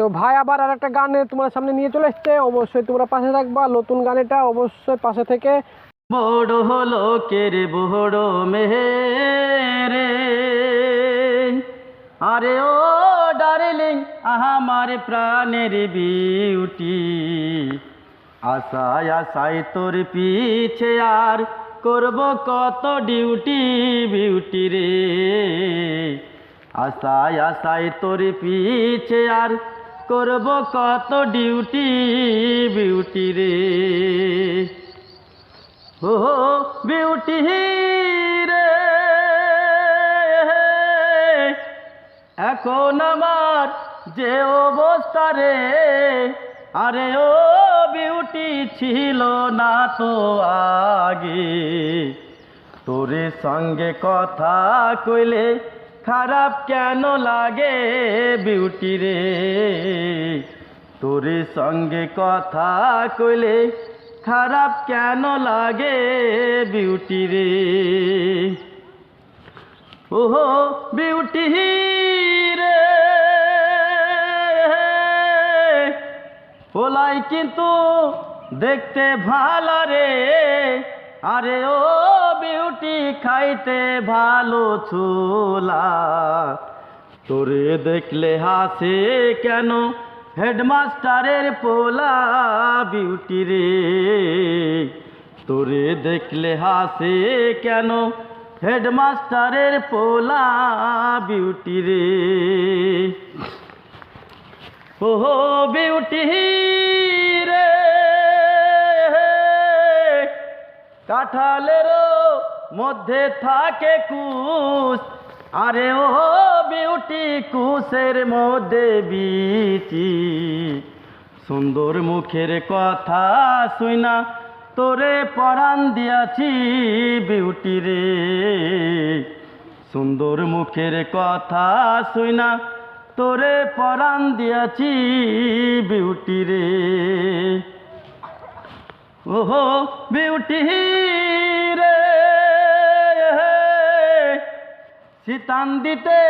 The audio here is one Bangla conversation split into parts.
তো ভাই, আবার আর একটা গান তোমার সামনে নিয়ে চলে এসছে। অবশ্যই তোমরা পাশে থাকবা। নতুন গান এটা অবশ্যই পাশে থেকে। বড় হলো কের বড় মেহেরে? আরে ও ডার্লিং আমার প্রাণের বিউটি। আশায় আশায় তোর পিছে আর করব কত ডিউটি বিউটি রে। আশায় আশায় তোর পিছে আর করব কত ডিউটি বিউটি রে। ও বিউটি রে। এখন আমার যে অবস্থা রে, আরে ও বিউটি ছিল না তো আগে। তোরে সঙ্গে কথা কইলে খারাপ কেন লাগে বিউটি রে? তোরে সঙ্গে কথা কইলে খারাপ কেন লাগে বিউটি রে? ওহো, বিউটি রে। ওলাই কিন্তু দেখতে ভালো রে। আরে ও বিউটি খাইতে ভালো ছোলা তোরে দেখলে হাসে কেন? হেডমাস্টারের পোলা বিউটি রে। তোরে দেখলে হাসে কেন? হেডমাস্টারের পোলা বিউটি রে। ও বিউটি কাঁঠালেরও মধ্যে থাকে কুশ। আরে ও বিউটি কুশের মধ্যে বিচি। সুন্দর মুখের কথা শুইনা, তোরে পরাণ দিয়াছি বিউটি রে। সুন্দর মুখের কথা শুইনা, তোরে পরাণ দিয়াছি বিউটি রে। ওহো, বিউটি রে। শীতান দিতে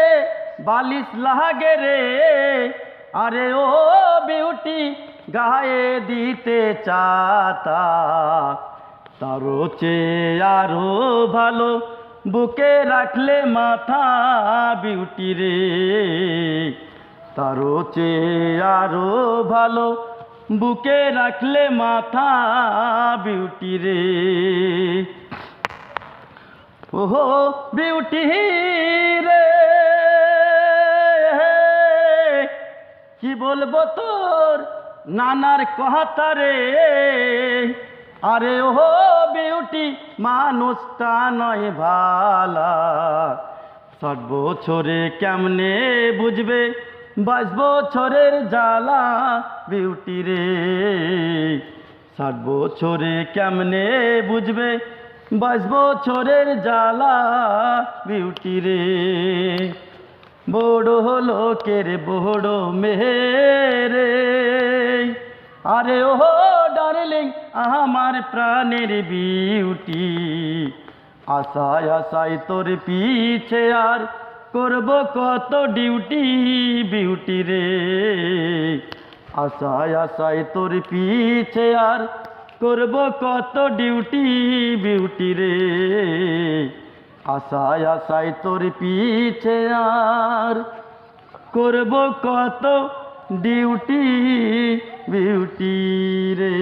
বালিশ লাগে রে। আরে ও বিউটি, গায়ে দিতে চাতা। তারও চেয়ে আরও ভালো, বুকে রাখলে মাথা বিউটি রে। তারও চেয়ে আরও ভালো বুকে রাখলে মাথা বিউটি রে। ওহো বিউটি রে। কি বলব তোর? নানার কথা রে। আরে ওহো বিউটি মানুষটা নয় ভালা। ষাট বছরে কেমনে বুঝবে? বাইশ বছরের জ্বালা বিউটি রে। ষাট বছরে কেমনে বুঝবে বাইশ বছরের জ্বালা বিউটি রে? বড় লোকের বড় মেরে আরে ও ডার্লিং, আমার প্রাণের বিউটি। আশায় আশায় তোর পিছে আর করব কত ডিউটি বিউটি রে। আশায় আশায় তোর পিছে আর করব কত ডিউটি বিউটি রে। আশায় আশায় তোর পিছে আর করব কত ডিউটি বিউটি রে।